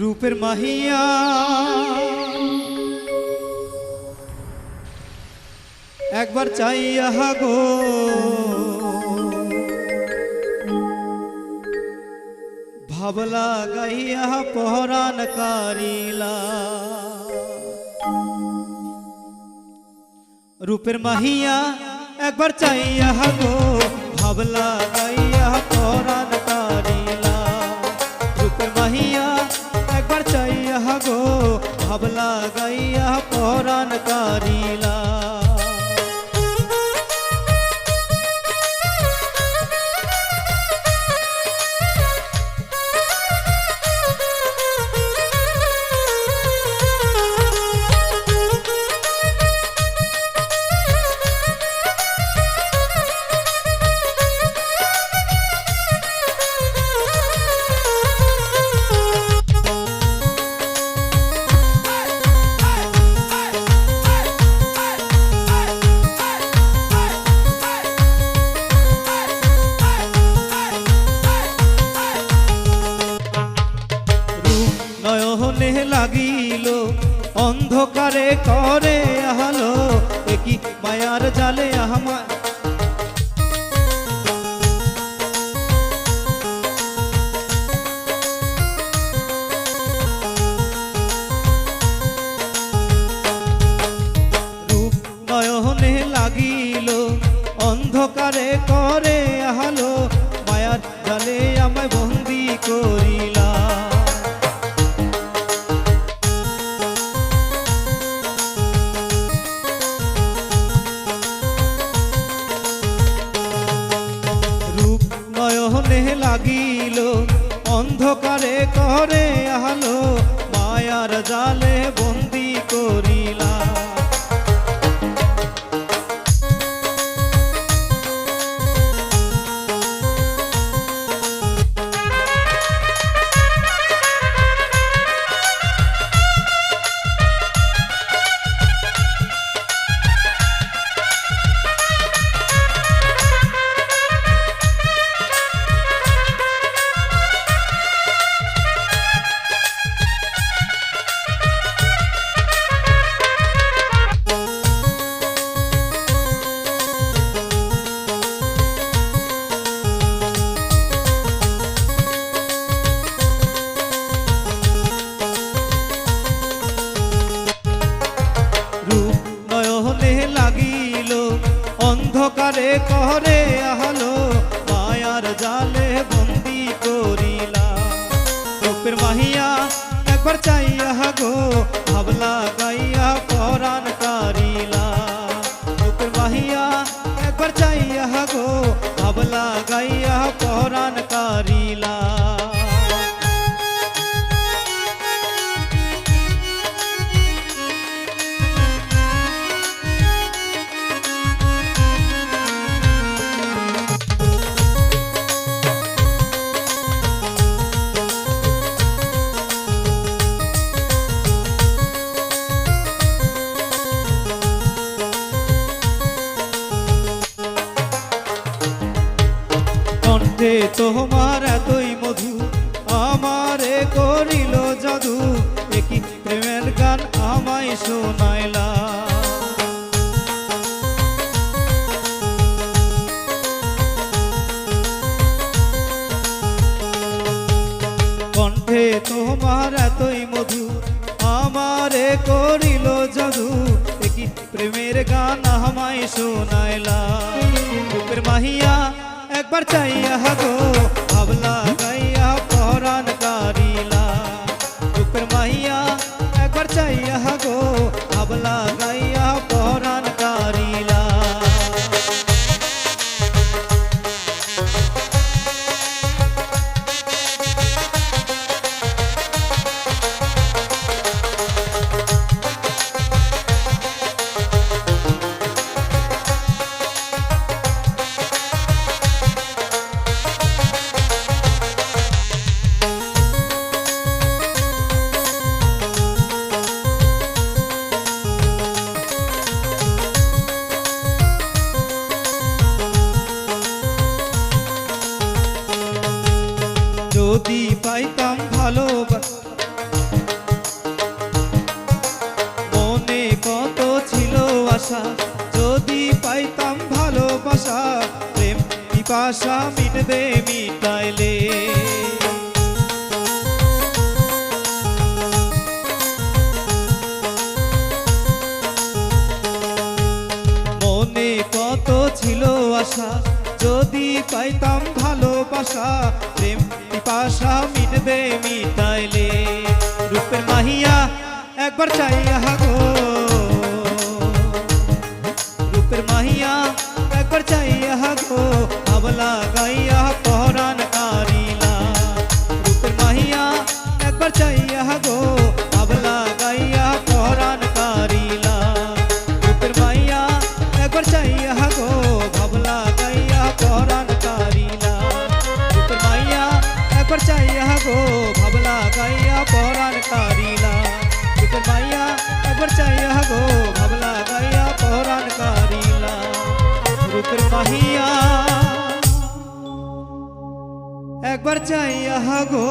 রূপের মাহিয়া। একবার চাইয়া গো ভাবলা গাইয়া পহরান কারিলা। রূপের মাহিয়া, একবার চাইয়া গো ভাবলা গাইয়া পরাণ ভাবলা গাইয়া পরাণ কারিলা লাগিল অন্ধকারে করে আহালো। একই মায়ার জালে আহমা রূপ নয়নে লাগিল অন্ধকারে করে আহালো। লাগিল অন্ধকারে করে আলো মায়ার জালে বন্দি করে আহালো মায়ার জালে বন্দি করিলা রূপের মাহিয়া একবার চাইয়া গো ভাবলা গাইয়া পরাণ কারিলা রূপের মাহিয়া একবার চাইয়া গো ভাবলা গাইয়া পরাণ কারিলা কণ্ঠে তোমার এতই মধু আমারে করিল জাদু একই প্রেমের গান আমায় শোনাইলা? কণ্ঠে তোমার এতই মধু আমারে করিল জাদু একই প্রেমের গান আমায় শোনাইলা? মাহিয়া একবার চাইয়া গো ভাবলা যদি পাইতাম ভালো মনে কত ছিল আশা। যদি পাইতাম ভালোবাসা, প্রেম পিপাসা মিটবে মিটাইলে। মনে কত ছিল আশা, যদি পাইতাম ভালোবাসা প্রেম পিপাসা মিটবে মিটাইলে রূপের মাহিয়া একবার চাইয়া গো। একবার চাইয়া গো ভাবলা গাইয়া পহরান কারিলা রূপের মাইয়া একবার চাইয়া গো ভাবলা গাইয়া পহরান কারিলা রূপের মাহিয়া একবার চাইয়া গো